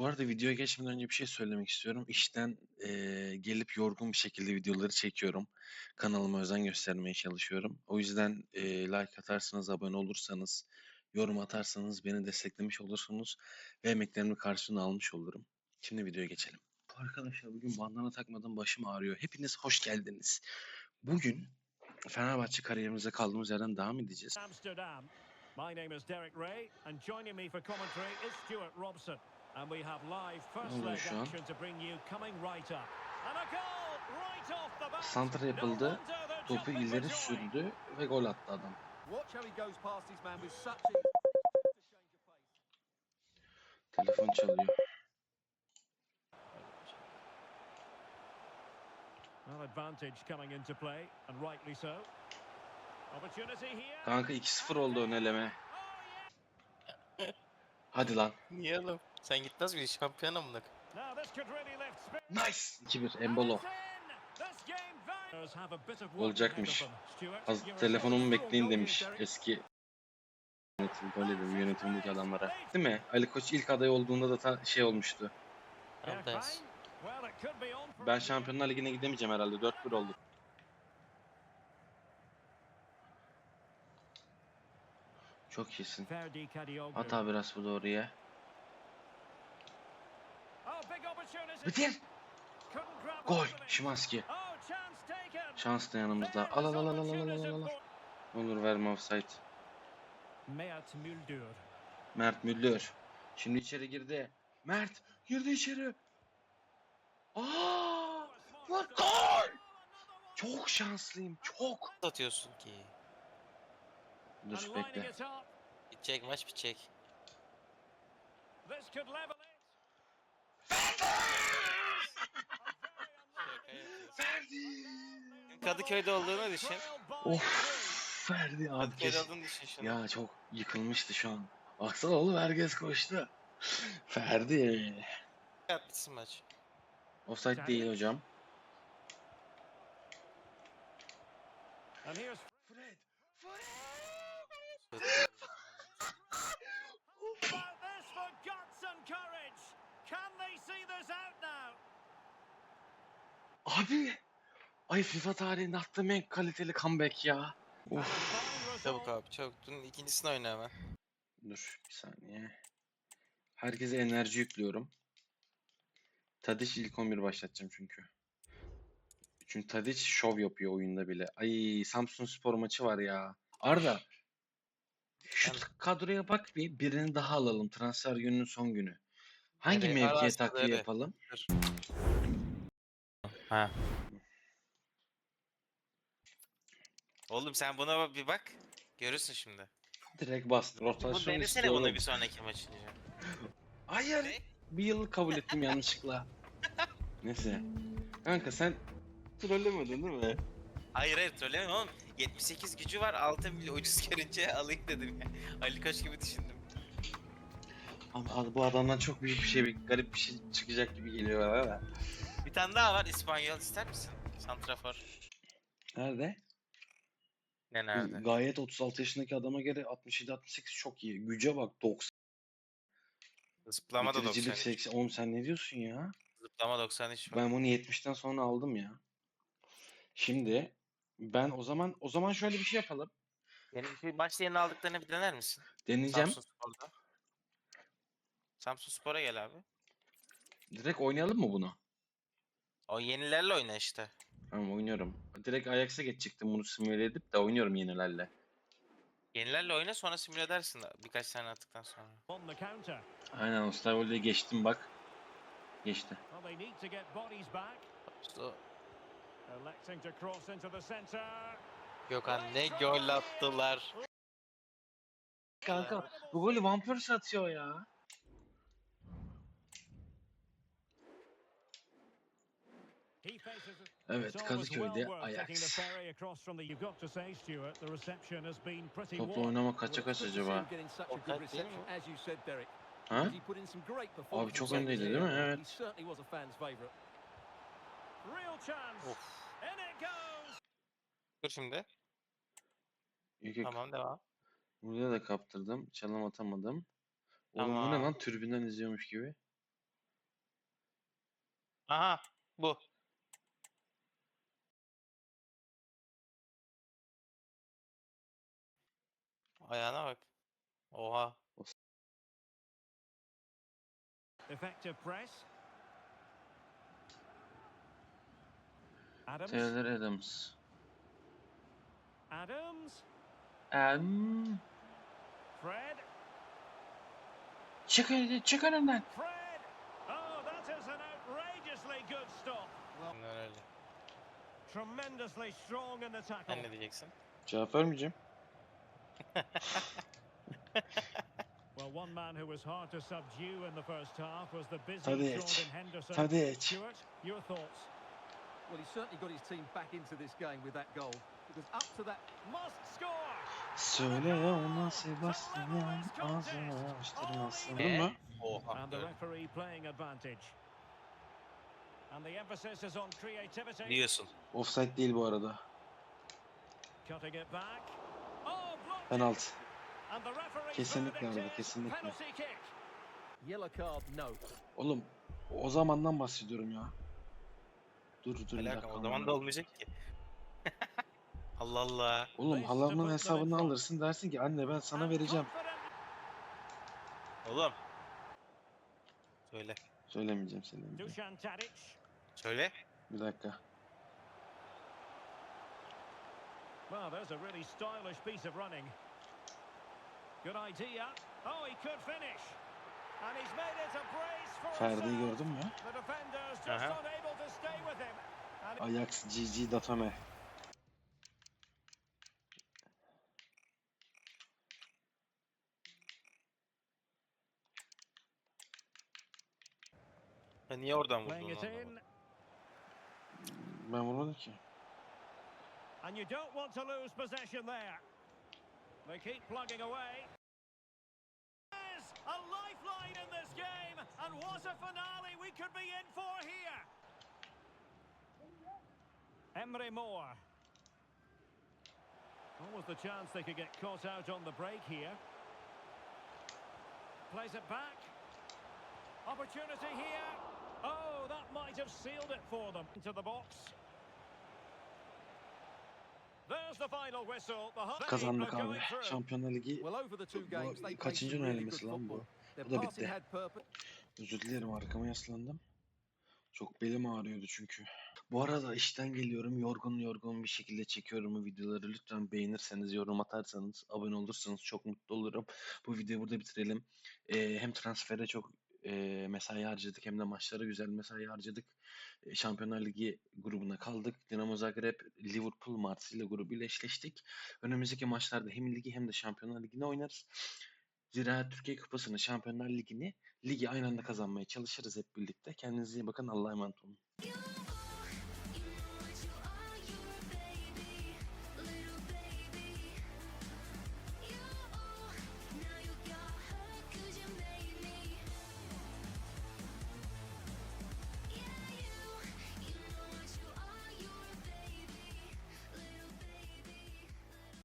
Bu arada videoya geçmeden önce bir şey söylemek istiyorum. İşten eee, gelip yorgun bir şekilde videoları çekiyorum. Kanalıma özen göstermeye çalışıyorum. O yüzden eee, like atarsanız, abone olursanız, yorum atarsanız beni desteklemiş olursunuz ve emeklerimin karşılığını almış olurum. Şimdi videoya geçelim. Arkadaşlar bugün bandana takmadan başım ağrıyor. Hepiniz hoş geldiniz. Bugün Fenerbahçe kariyerimize kaldığımız yerden devam edeceğiz. Amsterdam. My name is Derek Ray, and joining me for commentary is Stuart Robson. And we have live first leg action to bring you coming right up. And a goal right off the bat. Santra yapıldı, topu ileri sürdü ve gol attı adam. Watch how he goes past his man with such ease. To change of pace. Telefon çalıyor. Well, advantage coming into play, and rightly so. Opportunity here. Kanka 2-0 oldu ön eleme. Oh, Hadi lan. Niye oğlum? Sen gitmez miydin şampiyon amına? Nice. 2-1 And Embolo. Olacakmış. Az telefonumu bekleyin demiş eski yönetim, böyle dedim yönetimdeki adamlara. Değil mi? Ali Koç ilk aday olduğunda da ta- şey olmuştu. Ben Şampiyonlar Ligi'ne gidemeyeceğim herhalde. 4-1 oldu. Çok iyisin. At abi biraz bu doğruya. Oh, big opportunity. Bitir. Gol. Şimanski. Şans da yanımızda. Al al al al al al al al. Olur verme offside. Mert Müldür. Mert Müldür. Şimdi içeri girdi. Mert girdi içeri. Aa! Lan gol! Çok şanslıyım. Çok. atıyorsun ki? Dur bekle. Bitecek maç bitecek. This could level. Ferdi. Kadıköy'de olduğunu düşün. Of. Ferdi abi. Kadıköy'de keşke- olduğunu düşün şunu. Ya çok yıkılmıştı şu an. Baksana oğlum herkes koştu. Ferdi. Bitsin maç. Offside değil hocam. And here's Fred. about this for guts and courage. Can they see this out now? Abi. Ay FIFA tarihinde attığım en kaliteli comeback ya. Fine Çabuk abi çabuk. Bunun ikincisini oyna hemen. Dur bir saniye. Herkese enerji yüklüyorum. Tadic ilk 11 başlatacağım çünkü. Çünkü Tadic şov yapıyor oyunda bile. Ay Samsun Spor maçı var ya. Arda. Şu Ben- kadroya bak bir. Birini daha alalım. Transfer gününün son günü. Hangi Nereye? mevkiye takviye yapalım? Ha. Oğlum sen buna bir bak. Görürsün şimdi. Direkt bastı. Rotasyon denesene istiyorum. bunu bir sonraki maçınca. Hayır. Ne? Bir yıl kabul ettim yanlışlıkla. Neyse. Kanka sen trollemedin değil mi? Hayır hayır trollemem oğlum. 78 gücü var 6 milyon ucuz görünce alayım dedim ya. Ali Koç gibi düşündüm. Abi bu adamdan çok büyük bir şey, bir garip bir şey çıkacak gibi geliyor bana da. Bir tane daha var İspanyol ister misin? Santrafor. Nerede? Ne nerede? Gayet 36 yaşındaki adama göre 67-68 çok iyi. Güce bak 90. Zıplama da Bitiricilik 93. 80. Oğlum sen ne diyorsun ya? Zıplama 93 var. Ben bunu 70'ten sonra aldım ya. Şimdi ben o zaman o zaman şöyle bir şey yapalım. Yeni bir şey, maçta yeni aldıklarını bir dener misin? Deneyeceğim. Samsun Spor'da. Samsun Spor'a gel abi. Direkt oynayalım mı bunu? O yenilerle oyna işte. Tamam oynuyorum. Direkt Ajax'a geçecektim bunu simüle edip de oynuyorum yenilerle. Yenilerle oyna sonra simüle edersin de birkaç tane attıktan sonra. Aynen Osterwold'e geçtim bak. Geçti. Gökhan ne gol attılar. Kanka bu golü Van Persie atıyor ya. Good değil mi? reception, as you said, Derek. Ha? He put in some great performances çok öndeydi değil mi? Evet. Of. In it goes. Dur şimdi. Yok yok. Tamam devam. Burada da kaptırdım. Çalım atamadım. Oğlum bu ne Tamam. lan? Türbünden izliyormuş gibi. Aha bu. Ayağına bak. Oha. Effective press. Adams. Taylor Adams. Adams. Em, Fred. çık, çık önümden. Fred. Oh, that is an outrageously good stop. Tremendously strong in the tackle. Ne diyeceksin? Cevap vermeyeceğim. Well, one man who was hard to subdue in the first half was the busy Tadic. Jordan Henderson. Tadic. Stuart, your thoughts? Well, he certainly got his team back into this game with that goal. Because up to that Must score. Söyle ona Sebastian ağzını açtırmasın. Oha. And the referee playing advantage. And the emphasis is on creativity. Diyorsun. Offside değil bu arada. Cutting it back. Penaltı. Kesinlikle is kesinlikle. Oğlum o zamandan bahsediyorum ya. Dur dur dakika. o zaman da olmayacak ki. Allah Allah. Oğlum halamın hesabını alırsın dersin ki anne ben sana vereceğim. Oğlum. Söyle. Söylemeyeceğim Tadic. Söyle. Bir dakika. Well, there's a really stylish piece of running. Good idea. Oh, he could finish. And he's made it a brace for Ferdi'yi gördün mü? The defenders just Aha. unable to stay with him. And Ajax GG Datame. Ya niye oradan vurdun it anlamadım. in. Ben vurmadım ki. And you don't want to lose possession there. They keep plugging away. There's a lifeline in this game. And what a finale we could be in for here. Emery Moore. What was the chance they could get caught out on the break here? Plays it back. Opportunity here. Oh, that might have sealed it for them. Into the box. Kazandık abi. Şampiyonlar Ligi Well, over the two Bu games, they played kaçıncı önermesi lan bu? Bu da bitti. Özür dilerim arkama yaslandım. Çok belim ağrıyordu çünkü. Bu arada işten geliyorum yorgun yorgun bir şekilde çekiyorum bu videoları. Lütfen beğenirseniz, yorum atarsanız, abone olursanız çok mutlu olurum. Bu videoyu burada bitirelim. Ee, hem transfere çok e, mesai harcadık hem de maçlara güzel mesai harcadık. E, Şampiyonlar Ligi grubuna kaldık. Dinamo Zagreb, Liverpool, Marsilya grubuyla eşleştik. Önümüzdeki maçlarda hem ligi hem de Şampiyonlar Ligi'ni oynarız. Zira Türkiye Kupası'nı, Şampiyonlar Ligi'ni, ligi aynı anda kazanmaya çalışırız hep birlikte. Kendinize iyi bakın. Allah'a emanet olun.